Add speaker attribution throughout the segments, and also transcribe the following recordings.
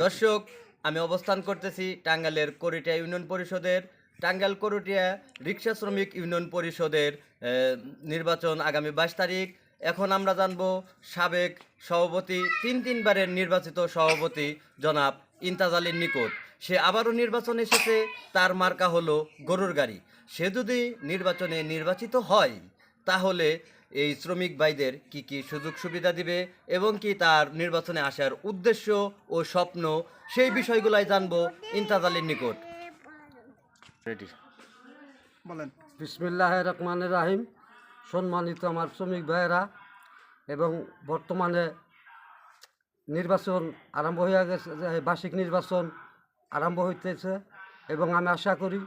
Speaker 1: দর্শক, আমি অবস্থান করতেছি টাঙ্গালের কোরিটিয়া ইউনিয়ন পরিষদের টাঙ্গাল কোরিটিয়া রিক্সা শ্রমিক ইউনিয়ন পরিষদের নির্বাচন আগামী বাইশ তারিখ। এখন আমরা জানব সাবেক সভাপতি, তিন তিনবারের নির্বাচিত সভাপতি জনাব ইন্তাজ আলীর নিকট। সে আবারও নির্বাচনে এসেছে, তার মার্কা হলো গরুর গাড়ি। সে যদি নির্বাচনে নির্বাচিত হয়, তাহলে এই শ্রমিক ভাইদের কি কি সুযোগ সুবিধা দিবে এবং কি তার নির্বাচনে আসার উদ্দেশ্য ও স্বপ্ন সেই বিষয়গুলাই জানব ইন্তাজ আলীর নিকট। রেডি
Speaker 2: বলেন।
Speaker 3: বিসমিল্লাহ রহমানের রাহিম। সম্মানিত আমার শ্রমিক ভাইয়েরা এবং বর্তমানে নির্বাচন আরম্ভ হয়ে গেছে বার্ষিক নির্বাচন আরম্ভ হইতেছে এবং আমি আশা করি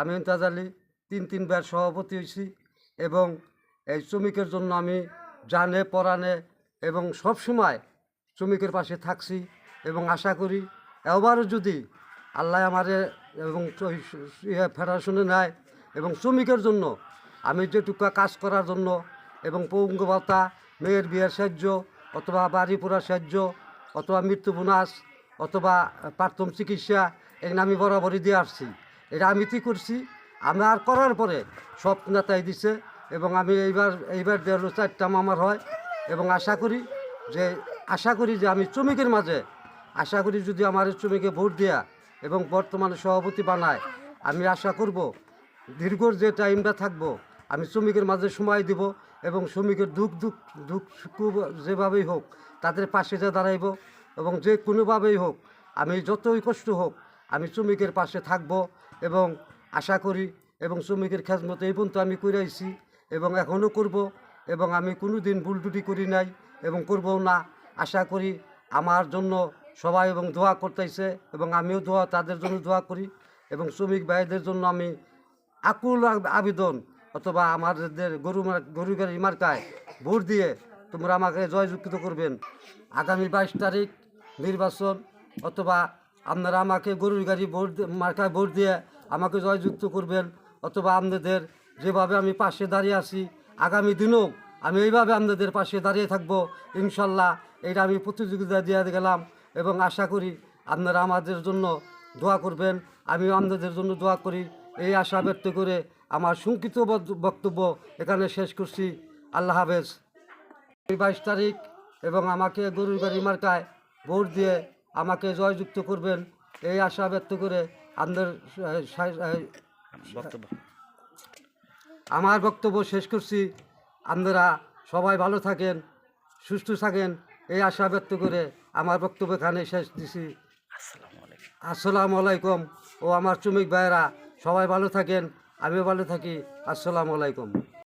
Speaker 3: আমি ইমতাজ আলী তিন তিনবার সভাপতি হয়েছি এবং এই শ্রমিকের জন্য আমি জানে পরাণে এবং সব সময় শ্রমিকের পাশে থাকছি এবং আশা করি এবারও যদি আল্লাহ আমারে এবং ফেডারেশনে নেয় এবং শ্রমিকের জন্য আমি যেটুকু কাজ করার জন্য এবং পঙ্গ ভাতা মেয়ের বিয়ের সাহায্য অথবা বাড়ি পোড়ার সাহায্য অথবা মৃত্যু বোনাস অথবা প্রাথম চিকিৎসা এখানে আমি বরাবরই দিয়ে আসছি। এটা আমি কি করছি? আমার করার পরে সব নেতাই দিছে এবং আমি এইবার এইবার দেড় চারটা মামার হয়। এবং আশা করি যে, আশা করি যে আমি শ্রমিকের মাঝে, আশা করি যদি আমার শ্রমিকে ভোট দেয়া এবং বর্তমানে সভাপতি বানায়, আমি আশা করব দীর্ঘ যে টাইমটা থাকব, আমি শ্রমিকের মাঝে সময় দিব এবং শ্রমিকের দুঃখ দুঃখ দুঃখ সুখ যেভাবেই হোক, তাদের পাশে যে দাঁড়াইব এবং যে কোনোভাবেই হোক, আমি যতই কষ্ট হোক, আমি শ্রমিকের পাশে থাকব এবং আশা করি এবং শ্রমিকের খেজমত এই পর্যন্ত আমি করে আইছি এবং এখনও করব এবং আমি কোনো দিন ভুল টুটি করি নাই এবং করবও না। আশা করি আমার জন্য সবাই এবং দোয়া করতেছে এবং আমিও দোয়া, তাদের জন্য দোয়া করি এবং শ্রমিক ভাইদের জন্য আমি আকুল আবেদন অথবা আমাদের গরু গরু গাড়ি মার্কায় ভোট দিয়ে তোমরা আমাকে জয়যুক্ত করবেন। আগামী বাইশ তারিখ নির্বাচন অথবা আপনারা আমাকে গরুর গাড়ি ভোট মার্কায় ভোট দিয়ে আমাকে জয়যুক্ত করবেন অথবা আপনাদের যেভাবে আমি পাশে দাঁড়িয়ে আছি, আগামী দিনেও আমি এইভাবে আপনাদের পাশে দাঁড়িয়ে থাকব। ইনশাল্লাহ এটা আমি প্রতিযোগিতা দিয়ে গেলাম এবং আশা করি আপনারা আমাদের জন্য দোয়া করবেন। আমি আপনাদের জন্য দোয়া করি। এই আশা ব্যক্ত করে আমার বক্ত- বক্তব্য এখানে শেষ করছি। আল্লাহ হাফেজ। এই বাইশ তারিখ এবং আমাকে গরুর গাড়ি মার্কায় ভোট দিয়ে আমাকে জয়যুক্ত করবেন। এই আশা ব্যক্ত করে আপনাদের
Speaker 1: বক্তব্য।
Speaker 3: আমার বক্তব্য শেষ করছি। আপনারা সবাই ভালো থাকেন সুস্থ থাকেন এই আশা ব্যক্ত করে আমার বক্তব্য এখানে শেষ দিছি। আসসালাম আলাইকুম। ও আমার শ্রমিক ভাইয়েরা সবাই ভালো থাকেন আমিও ভালো থাকি। আসসালামু আলাইকুম।